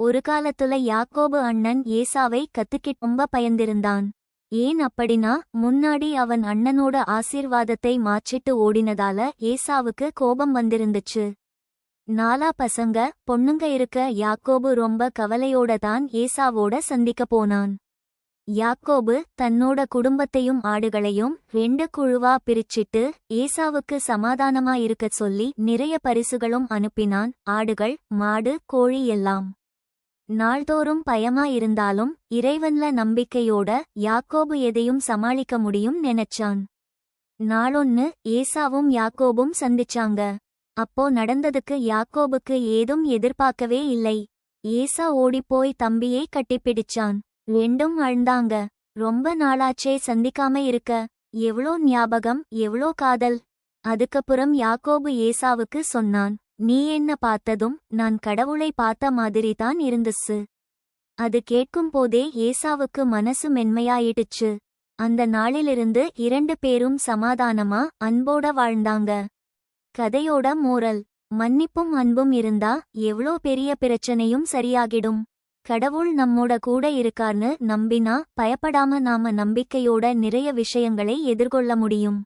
ஒரு காலத்துல யாக்கோபு அண்ணன் ஏசாவை கத்துக்கிட் ரொம்ப பயந்திருந்தான். ஏன் அப்படினா முன்னாடி அவன் அண்ணனோட ஆசீர்வாதத்தை மாச்சிட்டு ஓடினதால ஏசாவுக்கு கோபம் வந்திருந்துச்சு. நாலா பசங்க பொண்ணுங்க இருக்க யாக்கோபு ரொம்ப கவலையோட தான் ஏசாவோட சந்திக்க போனான். யாக்கோபு தன்னோட குடும்பத்தையும் ஆடுகளையும் ரெண்டு குழுவா பிரிச்சிட்டு ஏசாவுக்கு சமாதானமா இருக்கச் சொல்லி நிறைய பரிசுகளும் அனுப்பினான். ஆடுகள் மாடு கோழி எல்லாம். நாள்தோறும் பயமா இருந்தாலும் இறைவன்ல நம்பிக்கையோட யாக்கோபு எதையும் சமாளிக்க முடியும் நினைச்சான். நாளொன்னு ஏசாவும் யாக்கோபும் சந்திச்சாங்க. அப்போ நடந்ததுக்கு யாக்கோபுக்கு ஏதும் எதிர்பார்க்கவே இல்லை. ஏசா ஓடிப்போய் தம்பியை கட்டிப்பிடிச்சான். ரெண்டும் அழ்ந்தாங்க. ரொம்ப நாளாச்சே சந்திக்காம இருக்க. எவ்ளோ ஞாபகம் எவ்ளோ காதல். அதுக்கப்புறம் யாக்கோபு ஏசாவுக்கு சொன்னான். நீ என்ன பார்த்ததும் நான் கடவுளை பார்த்த மாதிரி தான் இருந்துச்சு. அது கேட்கும் போதே ஏசாவுக்கு மனசு மென்மையாயிடுச்சு. அந்த நாளிலிருந்து இரண்டு பேரும் சமாதானமா அன்போட வாழ்ந்தாங்க. கதையோட மோரல் மன்னிப்பும் அன்பும் இருந்தா எவ்ளோ பெரிய பிரச்சனையும் சரியாகிடும். கடவுள் நம்மோட கூட இருக்கார்னு நம்பினா பயப்படாம நாம நம்பிக்கையோட நிறைய விஷயங்களை எதிர்கொள்ள முடியும்.